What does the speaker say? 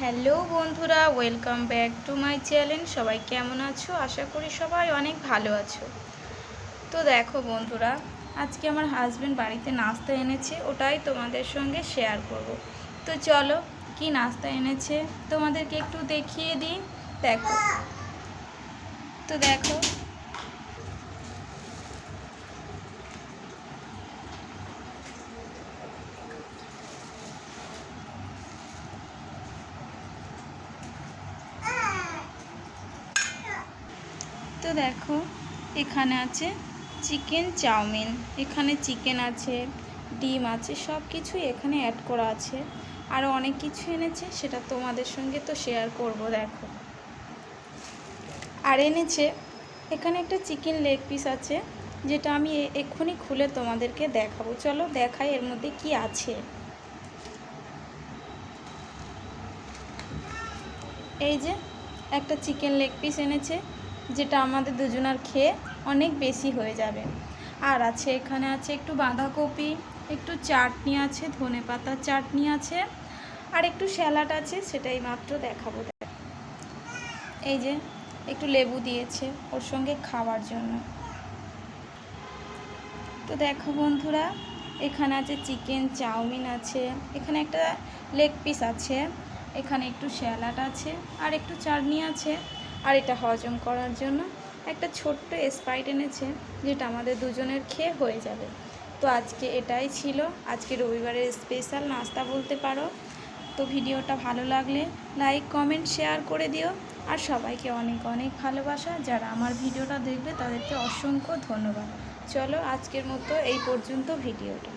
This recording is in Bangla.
হ্যালো বন্ধুরা, welcome back to my channel. সবাই কেমন আছো? আশা করি সবাই অনেক ভালো আছো। তো দেখো বন্ধুরা, আজকে আমার হাজব্যান্ড বাড়িতে নাস্তা এনেছে, ওটাই তোমাদের সঙ্গে শেয়ার করব। তো চলো, কি নাস্তা এনেছে? তোমাদেরকে একটু দেখিয়ে দিই। দেখো। তো দেখো তো দেখো, এখানে আছে চিকেন চাউমিন, এখানে চিকেন আছে, ডিম আছে সব কিছুই এখানে অ্যাড করা আছে। আরও অনেক কিছু এনেছে, সেটা তোমাদের সঙ্গে তো শেয়ার করব, দেখো। আর এনেছে, এখানে একটা চিকেন লেগ পিস আছে, যেটা আমি এক্ষুনি খুলে তোমাদেরকে দেখাবো। চলো দেখাই এর মধ্যে কি আছে। এই যে, একটা চিকেন লেগ পিস এনেছে যেটা আমাদের দুজনার খেয়ে অনেক বেশি হয়ে যাবে। আর আছে এখানে আছে একটু বাঁধাকপি, একটু চাটনি আছে, ধনে পাতার চাটনি আছে, আর একটু স্যালাড আছে, সেটাই মাত্র দেখাবো। এই যে, একটু লেবু দিয়েছে ওর সঙ্গে খাওয়ার জন্য। তো দেখো বন্ধুরা, এখানে আছে চিকেন, চাউমিন আছে, এখানে একটা লেগ পিস আছে, এখানে একটু স্যালাড আছে, আর একটু চাটনি আছে। আর এটা হজম করার জন্য একটা ছোট্ট স্প্রাইট এনেছে, যেটা আমাদের দুজনের খেয়ে হয়ে যাবে। তো আজকে এটাই ছিল। আজকে রবিবারের স্পেশাল নাস্তা বলতে পারো। তো ভিডিওটা ভালো লাগলে লাইক কমেন্ট শেয়ার করে দিও। আর সবাইকে অনেক অনেক ভালোবাসা। যারা আমার ভিডিওটা দেখবে তাদেরকে অসংখ্য ধন্যবাদ। চলো আজকের মতো এই পর্যন্ত ভিডিওটা।